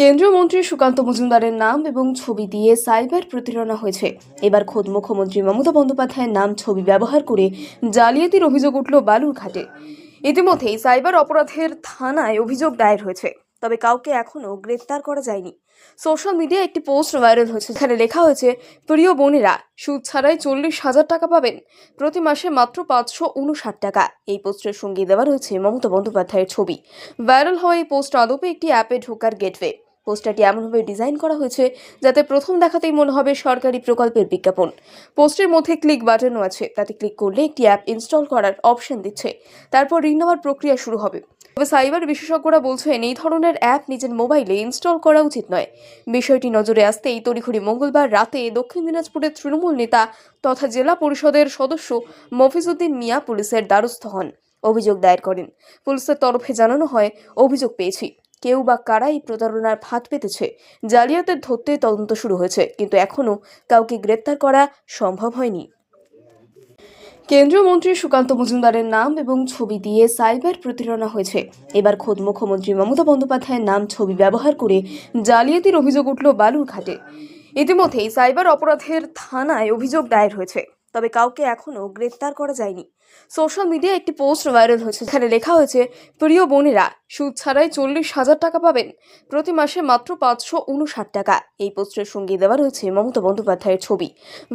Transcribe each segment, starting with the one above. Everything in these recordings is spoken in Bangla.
কেন্দ্রীয় মন্ত্রী সুকান্ত মজুমদারের নাম এবং ছবি দিয়ে সাইবার প্রতারণা হয়েছে। এবার খোদ মুখ্যমন্ত্রী মমতা বন্দ্যোপাধ্যায়ের নাম ছবি ব্যবহার করে জালিয়াতির অভিযোগ উঠল বালুরঘাটে। ইতিমধ্যেই সাইবার অপরাধের থানায় অভিযোগ দায়ের হয়েছে, তবে কাউকে এখনও গ্রেপ্তার করা যায়নি। সোশ্যাল মিডিয়ায় একটি পোস্ট ভাইরাল হয়েছে, যেখানে লেখা হয়েছে, প্রিয় বোনেরা, সুদ ছাড়াই চল্লিশ হাজার টাকা পাবেন। প্রতি মাসে মাত্র পাঁচশো উনষাট টাকা। এই পোস্টের সঙ্গে দেওয়া রয়েছে মমতা বন্দ্যোপাধ্যায়ের ছবি। ভাইরাল হওয়া এই পোস্ট আদপে একটি অ্যাপে ঢোকার গেটওয়ে। পোস্টারটি এমনভাবে ডিজাইন করা হয়েছে যাতে প্রথম দেখাতেই মনে হবে সরকারি প্রকল্পের বিজ্ঞাপন। পোস্টের মধ্যে ক্লিক বাটনও আছে, তাতে ক্লিক করলে একটি অ্যাপ ইনস্টল করার অপশন দিচ্ছে। তারপর ঋণ নেওয়ার প্রক্রিয়া শুরু হবে। তবে সাইবার বিশেষজ্ঞরা বলছেন, এই ধরনের অ্যাপ নিজের মোবাইলে ইনস্টল করা উচিত নয়। বিষয়টি নজরে আসতেই তড়িঘড়ি মঙ্গলবার রাতে দক্ষিণ দিনাজপুরের তৃণমূল নেতা তথা জেলা পরিষদের সদস্য মফিজুদ্দিন মিয়া পুলিশের দ্বারস্থ হন। অভিযোগ দায়ের করেন। পুলিশের তরফে জানানো হয়, অভিযোগ পেয়েছি। কেউ বা কারা এই প্রতারণার ফাঁদ পেতেছে? জালিয়াতের ধরতে তদন্ত শুরু হয়েছে, কিন্তু এখনও কাউকে গ্রেপ্তার করা সম্ভব হয়নি। কেন্দ্রীয় মন্ত্রী সুকান্ত মজুমদারের নাম এবং ছবি দিয়ে সাইবার প্রতারণা হয়েছে। এবার খোদ মুখ্যমন্ত্রী মমতা বন্দ্যোপাধ্যায়ের নাম ছবি ব্যবহার করে জালিয়াতির অভিযোগ উঠল বালুরঘাটে। ইতিমধ্যেই সাইবার অপরাধের থানায় অভিযোগ দায়ের হয়েছে। তবে কাউকে এখনও গ্রেপ্তার করা যায়নি। সোশ্যাল মিডিয়ায় একটি পোস্ট ভাইরাল হয়েছে, যেখানে লেখা হয়েছে, প্রিয় বোনেরা, সুদ ছাড়াই চল্লিশ হাজার টাকা পাবেন। প্রতি মাসে মাত্র পাঁচশো উনষাট টাকা। এই পোস্টের সঙ্গে দেওয়া রয়েছে মমতা বন্দ্যোপাধ্যায়ের ছবি।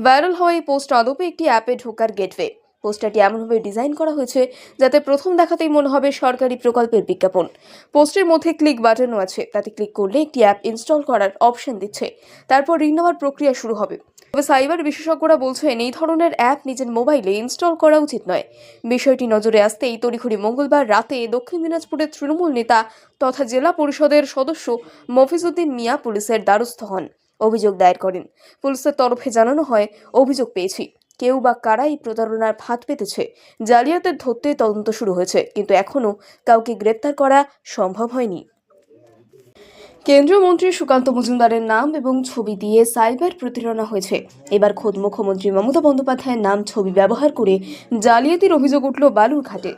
ভাইরাল হওয়া এই পোস্ট আদপে একটি অ্যাপে ঢোকার গেটওয়ে। পোস্টারটি এমনভাবে ডিজাইন করা হয়েছে যাতে প্রথম দেখাতেই মনে হবে সরকারি প্রকল্পের বিজ্ঞাপন। পোস্টের মধ্যে ক্লিক বাটনও আছে, তাতে ক্লিক করলে একটি অ্যাপ ইনস্টল করার অপশন দিচ্ছে। তারপর ঋণ নেওয়ার প্রক্রিয়া শুরু হবে। তবে সাইবার বিশেষজ্ঞরা বলছেন, এই ধরনের অ্যাপ নিজের মোবাইলে ইনস্টল করা উচিত নয়। বিষয়টি নজরে আসতেই তড়িঘড়ি মঙ্গলবার রাতে দক্ষিণ দিনাজপুরের তৃণমূল নেতা তথা জেলা পরিষদের সদস্য মফিজউদ্দিন মিয়া পুলিশের দ্বারস্থ হন। অভিযোগ দায়ের করেন। পুলিশের তরফে জানানো হয়, অভিযোগ পেয়েছি। কেউ বা কারা এই প্রতারণার ফাঁদ পেতেছে? জালিয়াতের ধরতে তদন্ত শুরু হয়েছে, কিন্তু এখনও কাউকে গ্রেপ্তার করা সম্ভব হয়নি। কেন্দ্রীয় মন্ত্রী সুকান্ত মজুমদারের নাম এবং ছবি দিয়ে সাইবার প্রতারণা হয়েছে। এবার খোদ মুখ্যমন্ত্রী মমতা বন্দ্যোপাধ্যায়ের নাম ছবি ব্যবহার করে জালিয়াতির অভিযোগ উঠল বালুরঘাটে।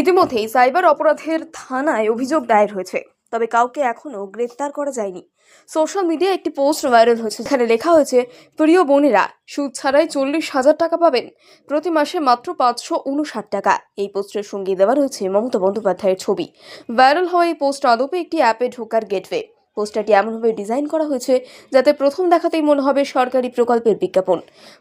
ইতিমধ্যেই সাইবার অপরাধের থানায় অভিযোগ দায়ের হয়েছে। তবে কাউকে এখনও গ্রেপ্তার করা যায়নি। সোশ্যাল মিডিয়ায় একটি পোস্ট ভাইরাল হয়েছে, যেখানে লেখা হয়েছে, প্রিয় বোনেরা, সুদ ছাড়াই চল্লিশ হাজার টাকা পাবেন। প্রতি মাসে মাত্র পাঁচশো উনষাট টাকা। এই পোস্টের সঙ্গে দেওয়া রয়েছে মমতা বন্দ্যোপাধ্যায়ের ছবি। ভাইরাল হওয়া এই পোস্ট আদপে একটি অ্যাপে ঢোকার গেটওয়ে। পোস্টারটি এমনভাবে ডিজাইন করা হয়েছে, যাতে প্রথম দেখাতেই মনে হবে সরকারি প্রকল্পের বিজ্ঞাপন।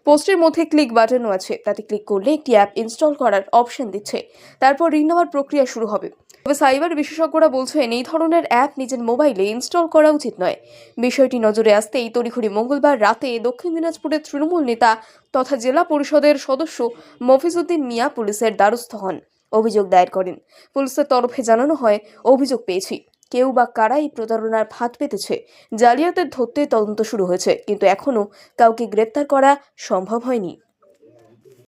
পোস্টের মধ্যে ক্লিক বাটনও আছে, তাতে ক্লিক করলে একটি অ্যাপ ইনস্টল করার অপশন দিচ্ছে। তারপর ঋণ নেওয়ার প্রক্রিয়া শুরু হবে। তবে সাইবার বিশেষজ্ঞরা বলছেন, এই ধরনের অ্যাপ নিজের মোবাইলে ইনস্টল করা উচিত নয়। বিষয়টি নজরে আসতেই তড়িঘড়ি মঙ্গলবার রাতে দক্ষিণ দিনাজপুরের তৃণমূল নেতা তথা জেলা পরিষদের সদস্য মফিজউদ্দিন মিয়া পুলিশের দ্বারস্থ হন। অভিযোগ দায়ের করেন। পুলিশের তরফে জানানো হয়, অভিযোগ পেয়েছি। কেউ বা কারা এই প্রতারণার ফাঁদ পেতেছে, জালিয়াতের ধরতে তদন্ত শুরু হয়েছে, কিন্তু এখনও কাউকে গ্রেপ্তার করা সম্ভব হয়নি।